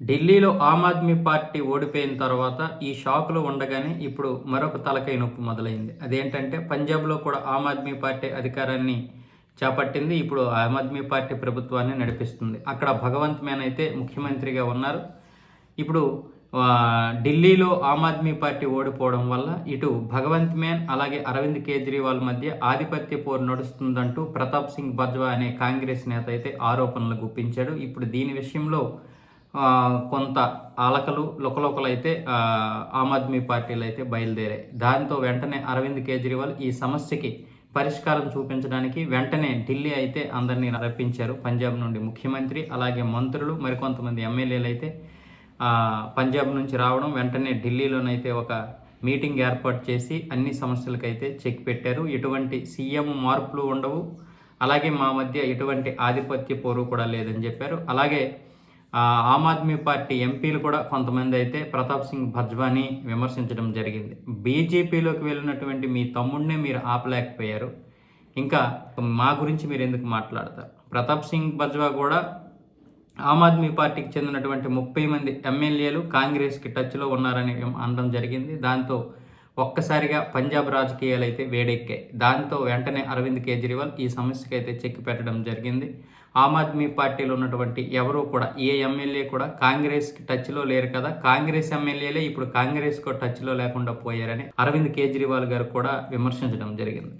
ఢిల్లీలో ఆమ్ ఆద్మీ పార్టీ ఓడిపోయిన తర్వాత ఈ షాకులో ఉండగానే ఇప్పుడు మరొక తలకై నొప్పి మొదలైంది. అదేంటంటే పంజాబ్లో కూడా ఆమ్ ఆద్మీ పార్టీ అధికారాన్ని చేపట్టింది. ఇప్పుడు ఆమ్ ఆద్మీ పార్టీ ప్రభుత్వాన్ని నడిపిస్తుంది. అక్కడ భగవంత్ మేన్ అయితే ముఖ్యమంత్రిగా ఉన్నారు. ఇప్పుడు ఢిల్లీలో ఆమ్ ఆద్మీ పార్టీ ఓడిపోవడం వల్ల ఇటు భగవంత్ మేన్ అలాగే అరవింద్ కేజ్రీవాల్ మధ్య ఆధిపత్య పోరు నడుస్తుందంటూ ప్రతాప్ సింగ్ బజ్వా అనే కాంగ్రెస్ నేత అయితే ఆరోపణలు గుప్పించాడు. ఇప్పుడు దీని విషయంలో కొంత అలకలు లుకలుకలైతే ఆమ్ ఆద్మీ పార్టీలు అయితే బయలుదేరాయి దాంతో వెంటనే అరవింద్ కేజ్రీవాల్ ఈ సమస్యకి పరిష్కారం చూపించడానికి వెంటనే ఢిల్లీ అయితే అందరినీ రప్పించారు. పంజాబ్ నుండి ముఖ్యమంత్రి అలాగే మంత్రులు మరికొంతమంది ఎమ్మెల్యేలు అయితే పంజాబ్ నుంచి రావడం వెంటనే ఢిల్లీలోనైతే ఒక మీటింగ్ ఏర్పాటు చేసి అన్ని సమస్యలకైతే చెక్ పెట్టారు. ఎటువంటి సీఎం మార్పులు ఉండవు. అలాగే మా మధ్య ఎటువంటి ఆధిపత్య పోరు కూడా లేదని చెప్పారు. అలాగే ఆమ్ ఆద్మీ పార్టీ ఎంపీలు కూడా కొంతమంది అయితే ప్రతాప్ సింగ్ భజ్వాని విమర్శించడం జరిగింది. బీజేపీలోకి వెళ్ళినటువంటి మీ తమ్ముడినే మీరు ఆపలేకపోయారు. ఇంకా మా గురించి మీరు ఎందుకు మాట్లాడతారు? ప్రతాప్ సింగ్ బజ్వా కూడా ఆమ్ ఆద్మీ పార్టీకి చెందినటువంటి ముప్పై మంది ఎమ్మెల్యేలు కాంగ్రెస్కి టచ్లో ఉన్నారని అనడం జరిగింది. దాంతో ఒక్కసారిగా పంజాబ్ రాజకీయాలు అయితే వేడెక్కాయి దాంతో వెంటనే అరవింద్ కేజ్రీవాల్ ఈ సమస్యకి అయితే చెక్ పెట్టడం జరిగింది. ఆమ్ ఆద్మీ పార్టీలో ఉన్నటువంటి ఎవరూ కూడా ఏ ఎమ్మెల్యే కూడా కాంగ్రెస్కి టచ్లో లేరు కదా. కాంగ్రెస్ ఎమ్మెల్యేలే ఇప్పుడు కాంగ్రెస్కు టచ్లో లేకుండా పోయారని అరవింద్ కేజ్రీవాల్ గారు కూడా విమర్శించడం జరిగింది.